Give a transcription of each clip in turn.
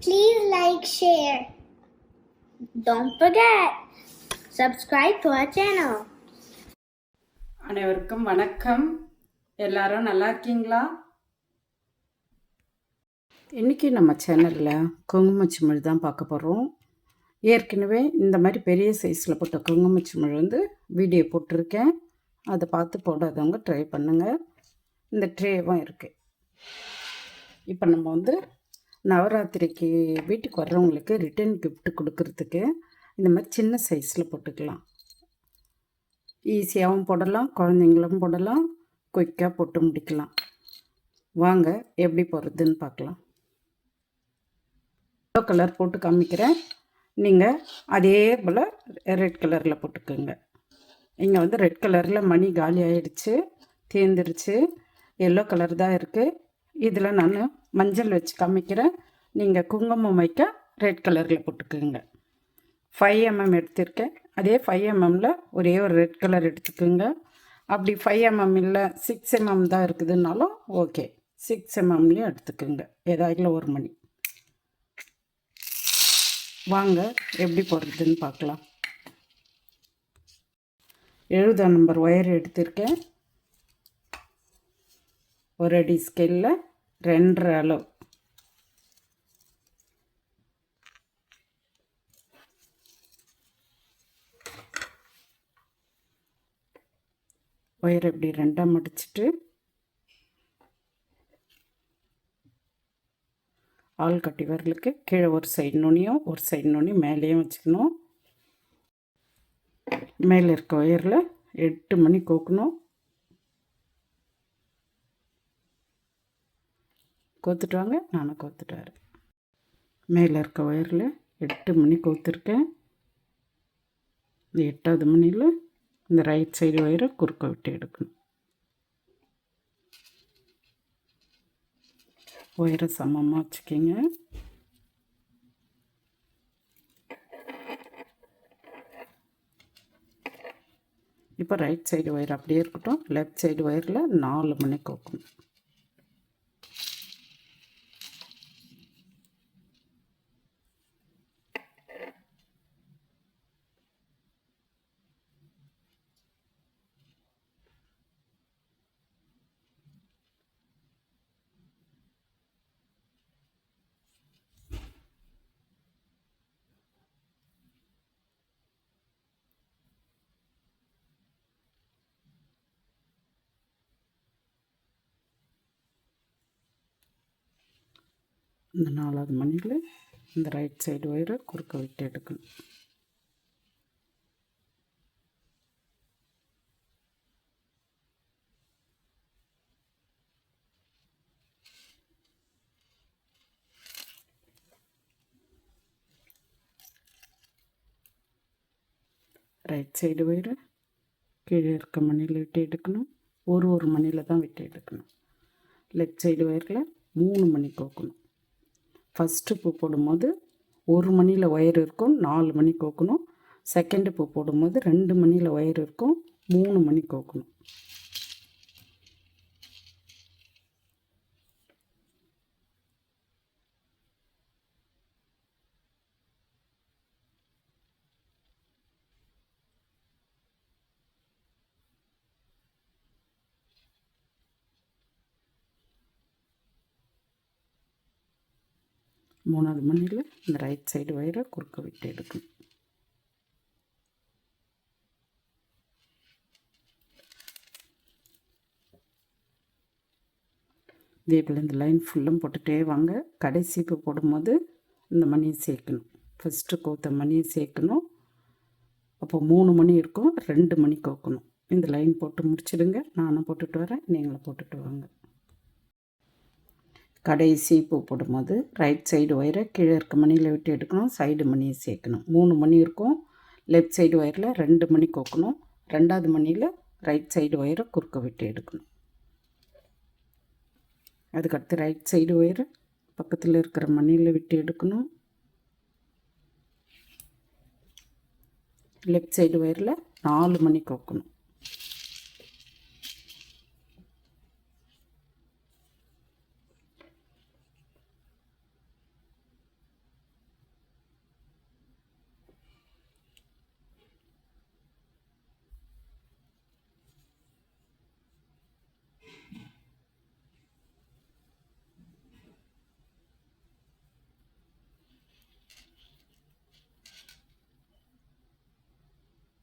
Please like, share. Don't forget, subscribe to our channel. அனைவருக்கும் வணக்கம். எல்லாரும் நல்லா இருக்கீங்களா? இன்றைக்கி நம்ம சேனலில் குங்குமச்சிமிழ் தான் பார்க்க போகிறோம் ஏற்கனவே இந்த மாதிரி பெரிய சைஸில் போட்ட குங்குமச்சிமிழ் வந்து வீடியோ போட்டிருக்கேன். அதை பார்த்து போடாதவங்க ட்ரை பண்ணுங்கள் இந்த ட்ரேவும் இருக்குது இப்போ நம்ம வந்து நவராத்திரிக்கு வீட்டுக்கு வர்றவங்களுக்கு ரிட்டர்ன் கிஃப்ட் கொடுக்கறதுக்கு இந்த மாதிரி சின்ன சைஸில் போட்டுக்கலாம். ஈஸியாகவும் போடலாம் குழந்தைங்களும் போடலாம் குயிக்காக போட்டு முடிக்கலாம். வாங்க எப்படி போடுறதுன்னு பார்க்கலாம். எல்லோ கலர் போட்டு காமிக்கிறேன். நீங்கள் அதே போல் ரெட் கலரில் போட்டுக்கோங்க. இங்கே வந்து ரெட் கலரில் மணி காலி ஆயிடுச்சு தேர்ந்துருச்சு எல்லோ கலர் தான் இருக்குது இதில் நான் மஞ்சள் வச்சு காமிக்கிறேன். நீங்கள் குங்குமம் வைக்க ரெட் கலரில் போட்டுக்கோங்க. ஃபைவ் எம்எம் mm எடுத்திருக்கேன். அதே ஃபைவ் எம்எம்மில் mm ஒரே ஒரு ரெட் கலர் எடுத்துக்கோங்க. அப்படி ஃபைவ் எம்எம் இல்லை சிக்ஸ் எம்எம் தான் இருக்குதுன்னாலும் ஓகே சிக்ஸ் எம்எம்லேயும் எடுத்துக்கோங்க. ஏதாவது ஒரு மணி. வாங்க எப்படி போடுறதுன்னு பார்க்கலாம். எழுபதாம் நம்பர் ஒயர் எடுத்திருக்கேன். ஒரு அடி ஸ்கேலில் ரெண்டரை அளவு. ஒயர் இப்படி ரெண்டாக மடிச்சிட்டு ஆள் கட்டி வரலுக்கு கீழே ஒரு சைடு நுனியும் ஒரு சைடு நுனி மேலேயும் வச்சுக்கணும். மேலே இருக்க ஒயரில் எட்டு மணி கோக்கணும். கோத்துட்டு வாங்க. நானும் கோத்துட்டு வரேன். மேலே இருக்க ஒயரில் எட்டு மணி கோத்துருக்கேன். இந்த எட்டாவது மணியில் இந்த ரைட் சைடு ஒயரை குறுக்க விட்டு எடுக்கணும். ஒயரை சமமாக வச்சுக்கிங்க. இப்போ ரைட் சைடு ஒயர் அப்படியே இருக்கட்டும். லெஃப்ட் சைடு ஒயரில் நாலு மணி கோக்கணும். இந்த நாலாவது மணியில் இந்த ரைட் சைடு ஒயரை குறுக்க விட்டு எடுக்கணும். ரைட் சைடு ஒயரை கீழே இருக்க மணியில் விட்டு எடுக்கணும். ஒரு ஒரு மணியில் தான் விட்டு எடுக்கணும். லெஃப்ட் சைடு ஒயரில் மூணு மணி கோக்கணும் ஃபஸ்ட்டு பூ போடும்போது ஒரு மணியில் ஒயர் இருக்கும் நாலு மணி கோக்கணும். செகண்டு பூ போடும்போது ரெண்டு மணியில் ஒயர் இருக்கும் மூணு மணி கோக்கணும். மூணாவது மணியில் இந்த ரைட் சைடு ஒயரை குறுக்க விட்டு எடுக்கணும் இதே போல் இந்த லைன் ஃபுல்லும் போட்டுகிட்டே வாங்க. கடைசிக்கு போடும்போது இந்த மணியை சேர்க்கணும். ஃபஸ்ட்டு கோத்த மணியை சேர்க்கணும். அப்போ மூணு மணி இருக்கும். ரெண்டு மணி கோக்கணும். இந்த லைன் போட்டு முடிச்சிடுங்க. நானும் போட்டுட்டு வரேன். நீங்களும் போட்டுட்டு வாங்க. கடைசி பூ போடும்போது ரைட் சைடு ஒயரை கீழே இருக்க மணியில் விட்டு எடுக்கணும் சைடு மணியை சேர்க்கணும். மூணு மணி இருக்கும். லெஃப்ட் சைடு ஒயரில் ரெண்டு மணி கோக்கணும். ரெண்டாவது மணியில் ரைட் சைடு ஒயரை குறுக்க விட்டு எடுக்கணும். அதுக்கடுத்து ரைட் சைடு ஒயரை பக்கத்தில் இருக்கிற மணியில் விட்டு எடுக்கணும். லெஃப்ட் சைடு ஒயரில் நாலு மணி கோக்கணும்.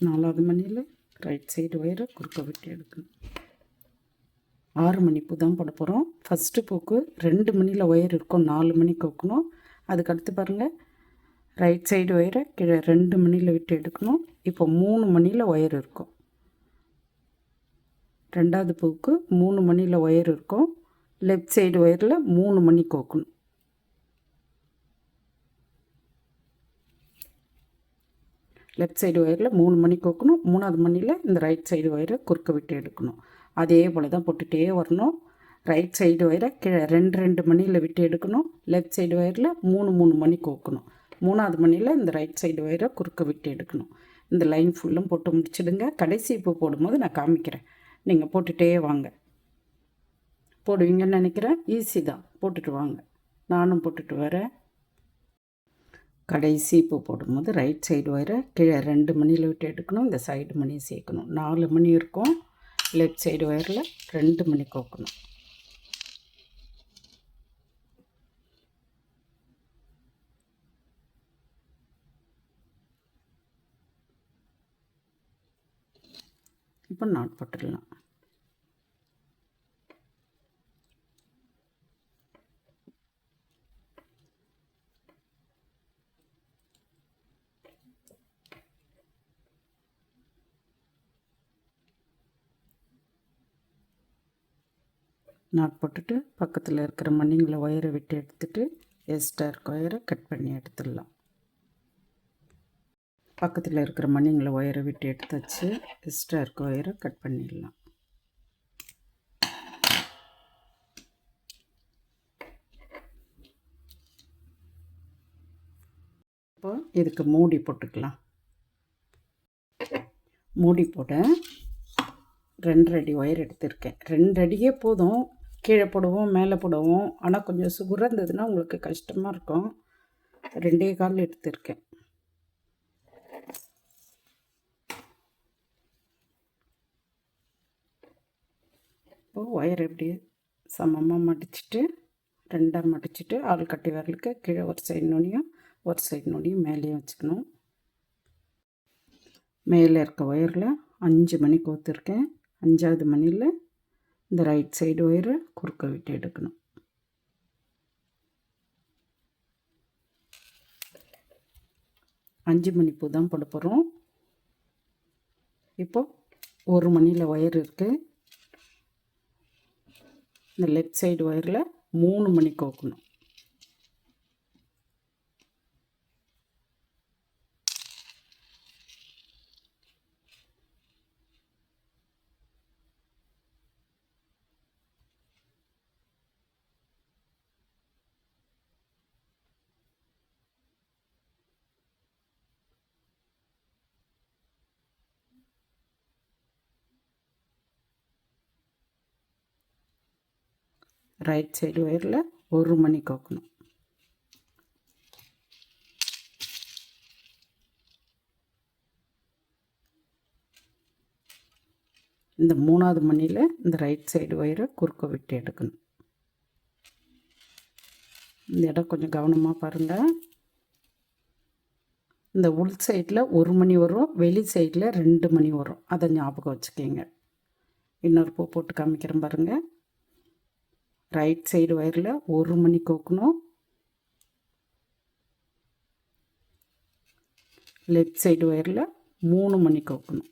நாலாவது மணியில் ரைட் சைடு ஒயரை குறுக்க விட்டு எடுக்கணும் ஆறு மணி பூ தான் போட போகிறோம் ஃபஸ்ட்டு பூக்கு ரெண்டு மணியில் ஒயர் இருக்கும் நாலு மணிக்கு வைக்கணும் அதுக்கடுத்து பாருங்கள் ரைட் சைடு ஒயரை கீழே ரெண்டு மணியில் விட்டு எடுக்கணும் இப்போ மூணு மணியில் ஒயர் இருக்கும் ரெண்டாவது பூவுக்கு மூணு மணியில் ஒயர் இருக்கும் லெஃப்ட் சைடு ஒயரில் மூணு மணி கோக்கணும் லெஃப்ட் சைடு ஒயரில் மூணு மணி கோக்கணும் மூணாவது மணியில் இந்த ரைட் சைடு ஒயரை குறுக்க விட்டு எடுக்கணும். அதே போல் தான் போட்டுகிட்டே வரணும். ரைட் சைடு ஒயரை கீழே ரெண்டு ரெண்டு மணியில் விட்டு எடுக்கணும். லெஃப்ட் சைடு ஒயரில் மூணு மூணு மணி கோக்கணும். மூணாவது மணியில் இந்த ரைட் சைடு ஒயரை குறுக்க விட்டு எடுக்கணும். இந்த லைன் ஃபுல்லும் போட்டு முடிச்சிடுங்க. கடைசி பூ போடும்போது நான் காமிக்கிறேன். நீங்கள் போட்டுகிட்டே வாங்க. போடுவீங்கன்னு நினைக்கிறேன். ஈஸி தான். போட்டுட்டு வாங்க. நானும் போட்டுட்டு வரேன். கடைசி பூ போடும்போது ரைட் சைடு வர கீழே ரெண்டு மணியில் விட்டு எடுக்கணும் இந்த சைடு மணி சேர்க்கணும். நாலு மணி இருக்கும் லெஃப்ட் சைடு ஒயரில் ரெண்டு மணி கோக்கணும். இப்போ நாட் போட்டுடலாம். நாட் போட்டுட்டு பக்கத்தில் இருக்கிற மண்ணிங்களை ஒயரை விட்டு எடுத்துட்டு எஸ்டார் ஒயரை கட் பண்ணி எடுத்துடலாம். பக்கத்தில் இருக்கிற மண்ணிங்களை ஒயரை விட்டு எடுத்தாச்சு எக்ஸ்ட்ரா இருக்க ஒயரை கட் பண்ணிடலாம். இப்போ இதுக்கு மூடி போட்டுக்கலாம். மூடி போட ரெண்டு அடி ஒயர் எடுத்திருக்கேன். ரெண்டு அடியே போதும். கீழே போடுவோம் மேலே போடுவோம். ஆனால் கொஞ்சம் சுகர் இருந்ததுன்னா உங்களுக்கு கஷ்டமாக இருக்கும். ரெண்டே கால் எடுத்திருக்கேன். இப்போது ஒயர் எப்படி சமமாக மடிச்சிட்டு ரெண்டாக மடிச்சிட்டு ஆள் கட்டி வரலுக்கு கீழே ஒரு சைடு நுனியும் ஒரு சைடு நுனியும் மேலேயும் வச்சுக்கணும். மேலே இருக்க ஒயரில் அஞ்சு மணி கோத்துருக்கேன். அஞ்சாவது மணியில் இந்த ரைட் சைடு ஒயரை குறுக்க விட்டு எடுக்கணும். அஞ்சு மணி பூ தான் போட போகிறோம். இப்போது ஒரு மணியில் ஒயர் இருக்குது இந்த லெஃப்ட் சைடு ஒயரில் மூணு மணி கோக்கணும். ரைட் சைடு ஒயரில் ஒரு மணி கோக்கணும். இந்த மூணாவது மணியில் இந்த ரைட் சைடு ஒயரை குறுக்க விட்டு எடுக்கணும். இந்த இடம் கொஞ்சம் கவனமாக பாருங்கள் இந்த உள் சைடில் ஒரு மணி வரும் வெளி சைடில் ரெண்டு மணி வரும். அதை ஞாபகம் வச்சுக்கோங்க. இன்னொரு பூ போட்டு காமிக்கிறேன் பாருங்கள் ரைட் சைடு ஒயரில் ஒரு மணி கோக்கணும். லெஃப்ட் சைடு ஒயரில் மூணு மணி கோக்கணும்.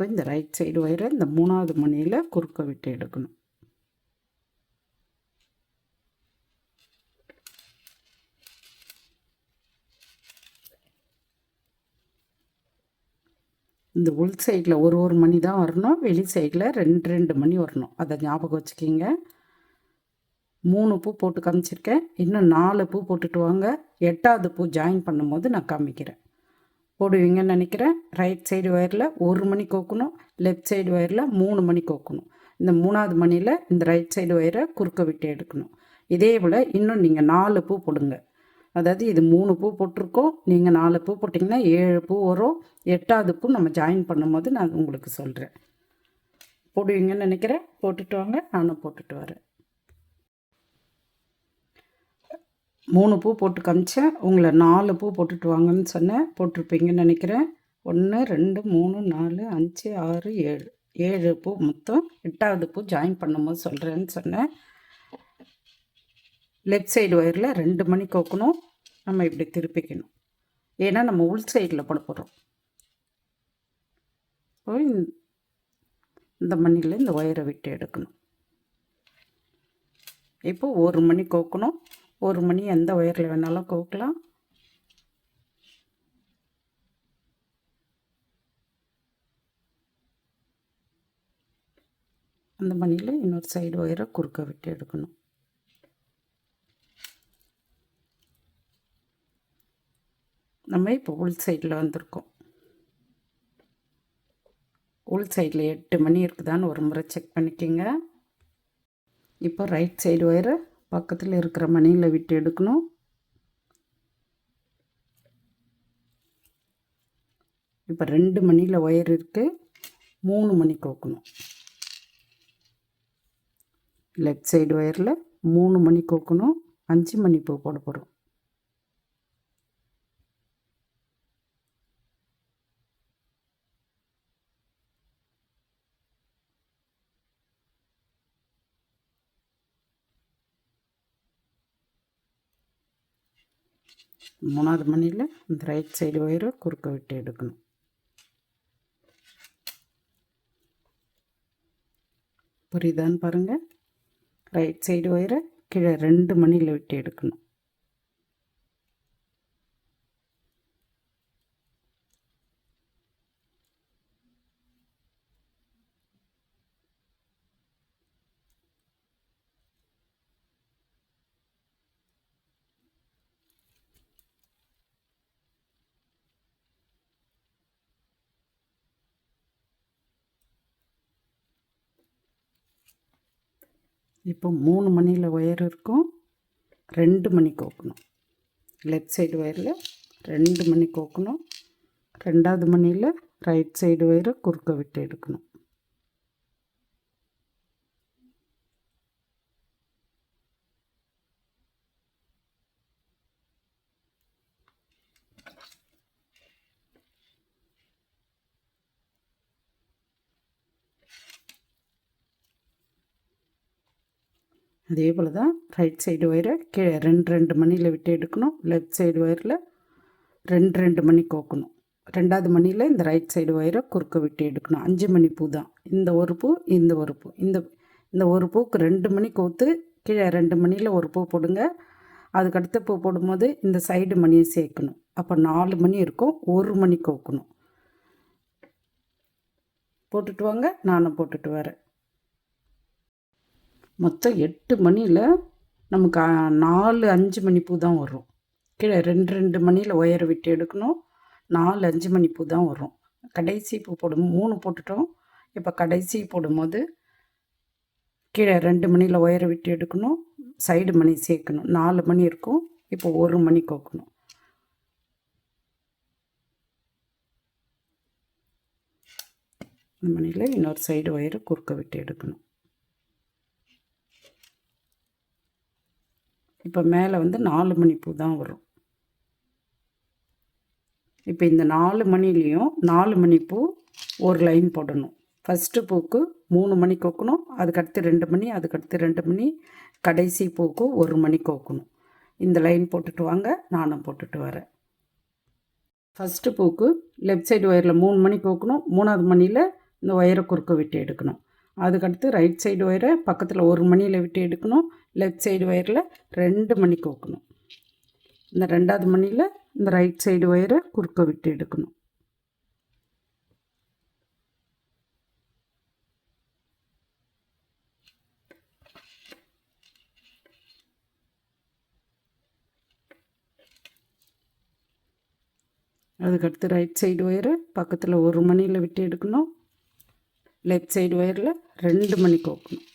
இப்போ இந்த ரைட் சைடு ஒயரை இந்த மூணாவது மணியில் குறுக்க விட்டு எடுக்கணும். இந்த உள் சைடில் ஒரு ஒரு மணி தான் வரணும். வெளி சைடில் ரெண்டு ரெண்டு மணி வரணும். அதை ஞாபகம் வச்சுக்கிங்க. மூணு பூ போட்டு காமிச்சிருக்கேன். இன்னும் நாலு பூ போட்டுட்டு வாங்க. எட்டாவது பூ ஜாயின் பண்ணும்போது நான் காமிக்கிறேன். போடுவீங்கன்னு நினைக்கிறேன். ரைட் சைடு ஒயரில் ஒரு மணி கோக்கணும் லெஃப்ட் சைடு ஒயரில் மூணு மணி கோக்கணும். இந்த மூணாவது மணியில் இந்த ரைட் சைடு ஒயரை குறுக்க விட்டு எடுக்கணும். இதே போல் இன்னும் நீங்கள் நாலு பூ போடுங்க. அதாவது இது மூணு பூ போட்டிருக்கோம். நீங்கள் நாலு பூ போட்டிங்கன்னா ஏழு பூ வரும். எட்டாவது பூ நம்ம ஜாயின் பண்ணும்போது நான் உங்களுக்கு சொல்கிறேன் போடுவீங்கன்னு நினைக்கிறேன். போட்டுட்டு வாங்க. நானும் போட்டுட்டு வரேன். மூணு பூ போட்டு காமிச்சேன். உங்களை நாலு பூ போட்டுட்டு வாங்கன்னு சொன்னேன். போட்டிருப்பீங்கன்னு நினைக்கிறேன். ஒன்று ரெண்டு மூணு நாலு அஞ்சு ஆறு ஏழு. ஏழு பூ மொத்தம். எட்டாவது பூ ஜாயின் பண்ணும்போது சொல்கிறேன்னு சொன்னேன். லெஃப்ட் சைடு ஒயரில் ரெண்டு மணி கோக்கணும். நம்ம இப்படி திருப்பிக்கணும். ஏன்னா நம்ம உள் சைடில் போட போகிறோம் இந்த- இந்த மணியில் இந்த ஒயரை விட்டு எடுக்கணும். இப்போ ஒரு மணி கோக்கணும். ஒரு மணி எந்த ஒயரில் வேணாலும் கோக்கலாம். அந்த மணியில் இன்னொரு சைடு ஒயரை குறுக்க விட்டு எடுக்கணும். நம்ம இப்போ உள் சைடில் வந்திருக்கோம். உள் சைடில் எட்டு மணி இருக்குதான்னு ஒரு முறை செக் பண்ணிக்கோங்க. இப்போ ரைட் சைடு ஒயரை பக்கத்தில் இருக்கிற மணியில் விட்டு எடுக்கணும். இப்போ ரெண்டு மணியில் ஒயர் இருக்குது மூணு மணி கோக்கணும். லெஃப்ட் சைடு ஒயரில் மூணு மணி கோக்கணும். அஞ்சு மணி பூ போட போகிறோம் மூணாவது மணியில் இந்த ரைட் சைடு ஒயரை குறுக்க விட்டு எடுக்கணும். புரியுதான்னு பாருங்கள் ரைட் சைடு ஒயரை கீழே ரெண்டு மணியில் விட்டு எடுக்கணும். இப்போ மூணு மணியில் ஒயர் இருக்கும். ரெண்டு மணி கோக்கணும். லெஃப்ட் சைடு ஒயரில் ரெண்டு மணி கோக்கணும். ரெண்டாவது மணியில் ரைட் சைடு ஒயரை குறுக்க விட்டு எடுக்கணும். அதே போல் தான் ரைட் சைடு ஒயரை கீழே ரெண்டு ரெண்டு மணியில் விட்டு எடுக்கணும். லெஃப்ட் சைடு ஒயரில் ரெண்டு ரெண்டு மணி கோக்கணும். ரெண்டாவது மணியில் இந்த ரைட் சைடு ஒயரை குறுக்க விட்டு எடுக்கணும். அஞ்சு மணி பூ தான். இந்த ஒரு பூ இந்த ஒரு பூ. இந்த இந்த ஒரு பூக்கு ரெண்டு மணி கோத்து கீழே ரெண்டு மணியில் ஒரு பூ போடுங்க. அதுக்கடுத்த பூ போடும்போது இந்த சைடு மணியை சேர்க்கணும். அப்போ நாலு மணி இருக்கும். ஒரு மணி கோக்கணும். போட்டுட்டு வாங்க. நானும் போட்டுட்டு வரேன். மொத்தம் எட்டு மணியில் நமக்கு நாலு அஞ்சு மணி பூ தான் வரும். கீழே ரெண்டு ரெண்டு மணியில் ஒயரை விட்டு எடுக்கணும். நாலு அஞ்சு மணி பூ தான் வரும். கடைசி பூ போடும் மூணு போட்டுட்டோம். இப்போ கடைசி போடும்போது கீழே ரெண்டு மணியில் ஒயரை விட்டு எடுக்கணும். சைடு மணி சேர்க்கணும். நாலு மணி இருக்கும். இப்போ ஒரு மணி கோக்கணும். இந்த மணியில் இன்னொரு சைடு ஒயரை குறுக்க விட்டு எடுக்கணும். இப்போ மேலே வந்து நாலு மணி பூ தான் வரும். இப்போ இந்த நாலு மணிலையும் நாலு மணி பூ ஒரு லைன் போடணும். ஃபஸ்ட்டு பூக்கு மூணு மணி கோக்கணும் அதுக்கடுத்து ரெண்டு மணி அதுக்கடுத்து ரெண்டு மணி கடைசி பூக்கு ஒரு மணி கோக்கணும். இந்த லைன் போட்டுட்டு வாங்க நானும் போட்டுட்டு வரேன். ஃபஸ்ட்டு பூக்கு லெஃப்ட் சைடு ஒயரில் மூணு மணி கோக்கணும் மூணாவது மணியில் இந்த ஒயரை குறுக்க விட்டு எடுக்கணும். அதுக்கடுத்து ரைட் சைடு ஒயரை பக்கத்தில் ஒரு மணியில் விட்டு எடுக்கணும். லெஃப்ட் சைடு ஒயரில் ரெண்டு மணி கோக்கணும். இந்த ரெண்டாவது மணியில் இந்த ரைட் சைடு ஒயரை குறுக்க விட்டு எடுக்கணும். அதுக்கடுத்து ரைட் சைடு ஒயரை பக்கத்தில் ஒரு மணியில் விட்டு எடுக்கணும். லெஃப்ட் சைடு ஒயரில் ரெண்டு மணி கோக்கணும்.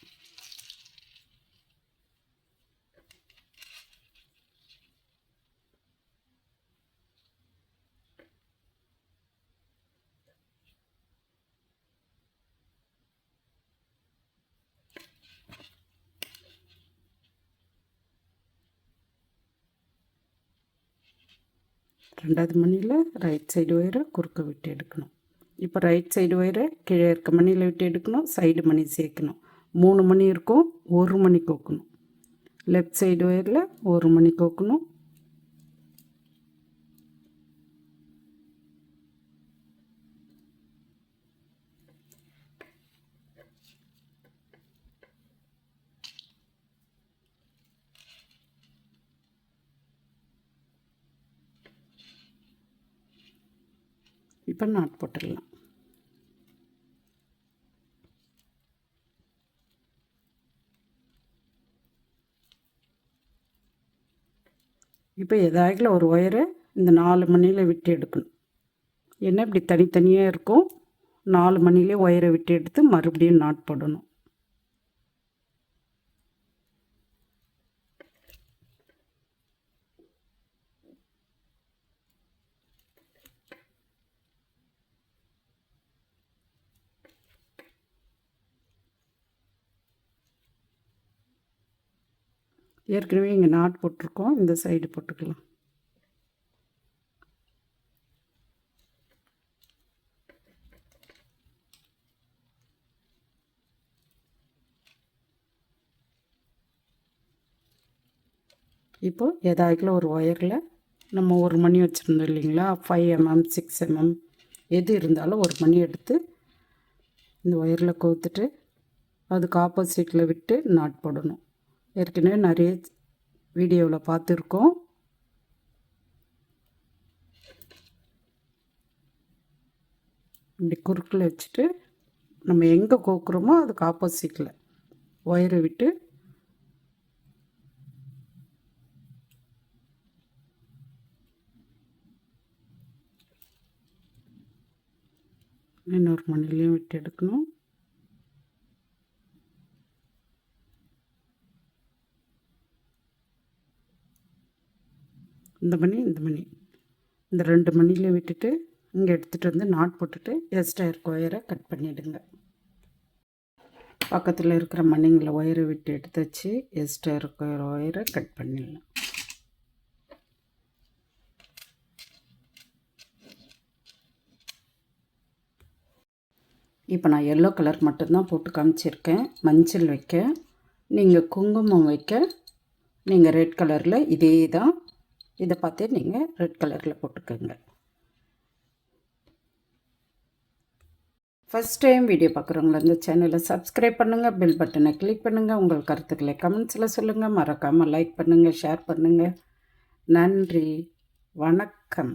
ரெண்டாவது மணியில் ரைட் சைடு ஒயரை குறுக்க விட்டு எடுக்கணும். இப்போ ரைட் சைடு ஒயரை கீழே இருக்க மணியில் விட்டு எடுக்கணும் சைடு மணி சேர்க்கணும். மூணு மணி இருக்கும் ஒரு மணி கோக்கணும். லெஃப்ட் சைடு ஒயரில் ஒரு மணி கோக்கணும். இப்போ நாட் போட்டுடலாம் இப்போ எதாகில் ஒரு ஒயரை இந்த நாலு மணியில் விட்டு எடுக்கணும். என்ன இப்படி தனித்தனியாக இருக்கும் நாலு மணிலே ஒயரை விட்டு எடுத்து மறுபடியும் நாட் போடணும். ஏற்கனவே இங்கே நாட் போட்டிருக்கோம். இந்த சைடு போட்டுக்கலாம். இப்போது ஏதாக்கில் ஒரு ஒயரில் நம்ம ஒரு மணி வச்சுருந்தோம் இல்லைங்களா? ஃபைவ் எம்எம் சிக்ஸ் எம்எம் எது இருந்தாலும் ஒரு மணி எடுத்து இந்த ஒயரில் கோத்துட்டு அதுக்கு ஆப்போசிட்டில் விட்டு நாட் போடணும். ஏற்கனவே நிறைய வீடியோவில் பார்த்துருக்கோம். இப்படி குறுக்கில் வச்சுட்டு நம்ம எங்கே கோக்குறோமோ அதுக்கு ஆப்போசிட்டில் ஒயரை விட்டு இன்னொரு மணிலையும் விட்டு எடுக்கணும். இந்த மணி இந்த மணி. இந்த ரெண்டு மணியில் விட்டுட்டு இங்கே எடுத்துகிட்டு வந்து நாட் போட்டுட்டு எஸ்டயர் ஒயரை கட் பண்ணிவிடுங்க பக்கத்தில் இருக்கிற மணிங்களை ஒயரை விட்டு எடுத்து வச்சு எஸ்டயர் கொயர் ஒயரை கட் பண்ணிடலாம். இப்போ நான் எல்லோ கலர் மட்டும்தான் போட்டு காமிச்சிருக்கேன். மஞ்சள் வைக்க நீங்கள் குங்குமம் வைக்க நீங்கள் ரெட் கலரில் இதே தான் இதை பார்த்து நீங்கள் ரெட் கலரில் போட்டுக்கோங்க. ஃபஸ்ட் டைம் வீடியோ பார்க்குறவங்கள இந்த சேனலை சப்ஸ்கிரைப் பண்ணுங்கள் பெல் பட்டனை கிளிக் பண்ணுங்கள் உங்கள் கருத்துக்களை கமெண்ட்ஸில் சொல்லுங்கள் மறக்காமல் லைக் பண்ணுங்கள் ஷேர் பண்ணுங்கள் நன்றி வணக்கம்.